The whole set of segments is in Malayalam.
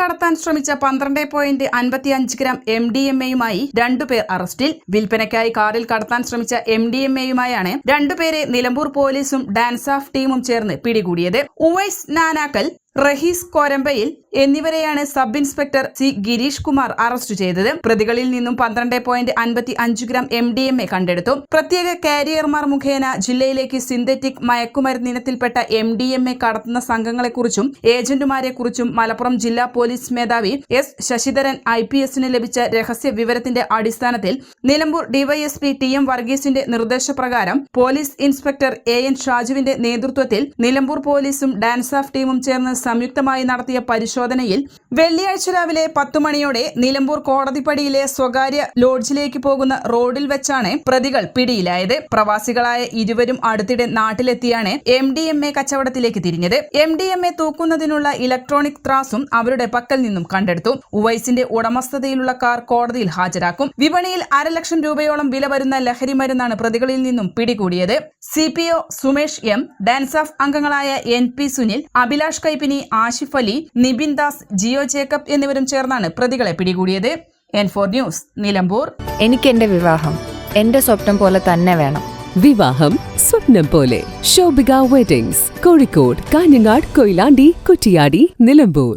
കടത്താൻ ശ്രമിച്ച പന്ത്രണ്ട് പോയിന്റ് അൻപത്തി അഞ്ച് ഗ്രാം എം ഡി എം എയുമായി രണ്ടുപേർ അറസ്റ്റിൽ. വിൽപ്പനയ്ക്കായി കാറിൽ കടത്താൻ ശ്രമിച്ച എം ഡി എം എയുമായാണ് രണ്ടുപേരെ നിലമ്പൂർ പോലീസും ഡാൻസ് ഓഫ് ടീമും ചേർന്ന് പിടികൂടിയത്. ഉവൈസ് നാനാക്കൽ റഹീസ് കോരമ്പയിൽ എന്നിവരെയാണ് sub inspector C Girish Kumar arrest ചെയ്തത്. പ്രതികളിൽ നിന്നും പന്ത്രണ്ട് പോയിന്റ് അൻപത്തി അഞ്ച് gram M D M A കണ്ടെടുത്തു. പ്രത്യേക കാരിയർമാർ മുഖേന ജില്ലയിലേക്ക് സിന്തറ്റിക് മയക്കുമരുന്ന് ഇനത്തിൽപ്പെട്ട എം ഡി എം എ കടത്തുന്ന സംഘങ്ങളെക്കുറിച്ചും ഏജന്റുമാരെക്കുറിച്ചും മലപ്പുറം ജില്ലാ പോലീസ് മേധാവി എസ് ശശിധരൻ ഐ പി എസിന് ലഭിച്ച രഹസ്യ വിവരത്തിന്റെ അടിസ്ഥാനത്തിൽ നിലമ്പൂർ ഡിവൈഎസ്പി ടി എം വർഗീസിന്റെ നിർദ്ദേശപ്രകാരം പോലീസ് ഇൻസ്പെക്ടർ എ എൻ ഷാജുവിന്റെ നേതൃത്വത്തിൽ നിലമ്പൂർ പോലീസും ഡാൻസ് ഓഫ് ടീമും ചേർന്ന് സംയുക്തമായി നടത്തിയ പരിശോധനയിൽ വെള്ളിയാഴ്ച രാവിലെ പത്തു മണിയോടെ നിലമ്പൂർ കോടതിപ്പടിയിലെ സ്വകാര്യ ലോഡ്ജിലേക്ക് പോകുന്ന റോഡിൽ വെച്ചാണ് പ്രതികൾ പിടിയിലായത്. പ്രവാസികളായ ഇരുവരും അടുത്തിടെ നാട്ടിലെത്തിയാണ് എം ഡി എം എ കച്ചവടത്തിലേക്ക് തിരിഞ്ഞത്. എം ഡി എം എ തൂക്കുന്നതിനുള്ള ഇലക്ട്രോണിക് ത്രാസും അവരുടെ പക്കൽ നിന്നും കണ്ടെടുത്തു. ഉവൈസിന്റെ ഉടമസ്ഥതയിലുള്ള കാർ കോടതിയിൽ ഹാജരാക്കും. വിപണിയിൽ അരലക്ഷം രൂപയോളം വില വരുന്ന ലഹരി മരുന്നാണ് പ്രതികളിൽ നിന്നും പിടികൂടിയത്. C P O Sumesh M DANSAF അംഗങ്ങളായ എൻ പി സുനിൽ അഭിലാഷ് കൈപ്പിനി ആഷിഫ് അലി നിബിൻ ദാസ് ജിയോ ജേക്കബ് എന്നിവരും ചേർന്നാണ് പ്രതികളെ പിടികൂടിയത്. N four news Nilambur. എനിക്ക് എന്റെ വിവാഹം എന്റെ സ്വപ്നം പോലെ തന്നെ വേണം. വിവാഹം സ്വപ്നം പോലെ. ശോഭിക വെഡിങ്സ് കോഴിക്കോട് കാഞ്ഞങ്ങാട് കൊയിലാണ്ടി കുറ്റിയാടി നിലമ്പൂർ.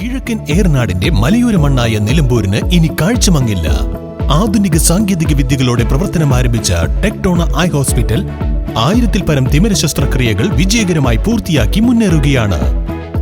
കിഴക്കൻ ഏർനാടിന്റെ മലയോര മണ്ണായ നിലമ്പൂരിന് ഇനി കാഴ്ചമങ്ങില്ല. ആധുനിക സാങ്കേതിക വിദ്യകളോടെ പ്രവർത്തനം ആരംഭിച്ച ടെക്ടോണ ഐ ഹോസ്പിറ്റൽ ആയിരത്തിൽ പരം തിമിര ശസ്ത്രക്രിയകൾ വിജയകരമായി പൂർത്തിയാക്കി മുന്നേറുകയാണ്.